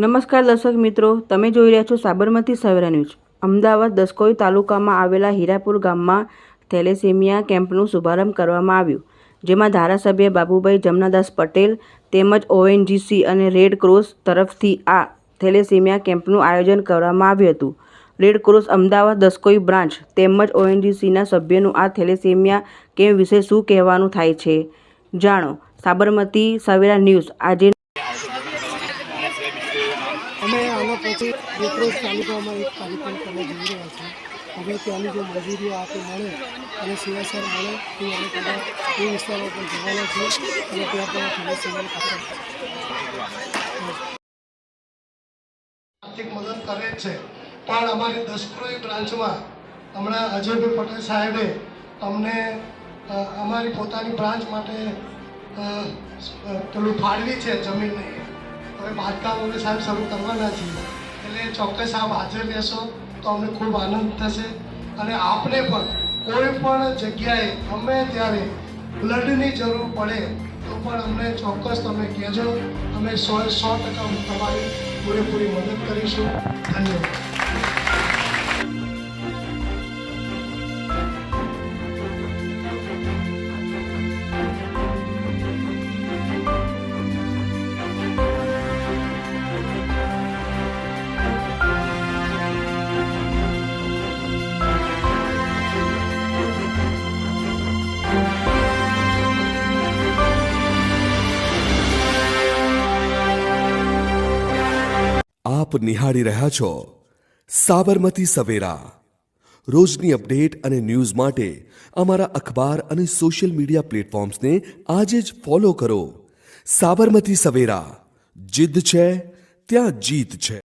નમસ્કાર દર્શક મિત્રો, તમે જોઈ રહ્યા છો સાબરમતી સવેરા ન્યૂઝ. અમદાવાદ દસકોઈ તાલુકામાં આવેલા હીરાપુર ગામમાં થેલેસેમિયા કેમ્પનું શુભારંભ કરવામાં આવ્યું, જેમાં ધારાસભ્ય બાબુભાઈ જમનાદાસ પટેલ તેમજ ઓએનજીસી અને રેડ ક્રોસ તરફથી આ થેલેસેમિયા કેમ્પનું આયોજન કરવામાં આવ્યું હતું. Red cross Ahmedabad Daskroi branch તેમજ ઓએનજીસીના સભ્યનું આ થેલેસેમિયા કેમ્પ વિશે શું કહેવાનું થાય છે, જાણો. સાબરમતી સવેરા ન્યૂઝ આજે અમે આના પછી દેત્રોજ તાલુકામાં એક કાર્યક્રમ કરવા જઈ રહ્યા છીએ. હવે ત્યાંની જે મજૂરીઓ આપે મળે અને સીએસઆર મળે તે અમે બધા એ વિસ્તારો પર જવાના છીએ અને ત્યાં પણ થોડી સેવા આર્થિક મદદ કરે છે. પણ અમારી દસક્રોઈ બ્રાન્ચમાં હમણાં અજયભાઈ પટેલ સાહેબે અમને અમારી પોતાની બ્રાન્ચ માટે પેલું ફાળવી છે જમીનને. હવે બાંધકામ અમે સાહેબ શરૂ કરવાના છીએ. એટલે ચોક્કસ આપ હાજર રહેશો તો અમને ખૂબ આનંદ થશે. અને આપને પણ કોઈ પણ જગ્યાએ ગમે ત્યારે બ્લડની જરૂર પડે તો પણ અમને ચોક્કસ તમે કહેજો. અમે સો સો ટકા તમારી પૂરેપૂરી મદદ કરીશું. ધન્યવાદ. આપ નિહાળી રહ્યા છો સાબરમતી સવેરા. રોજની અપડેટ અને ન્યૂઝ માટે અમારા અખબાર અને સોશિયલ મીડિયા પ્લેટફોર્મ્સને આજે જ ફોલો કરો. સાબરમતી સવેરા. જીદ છે, ત્યાં જીત છે.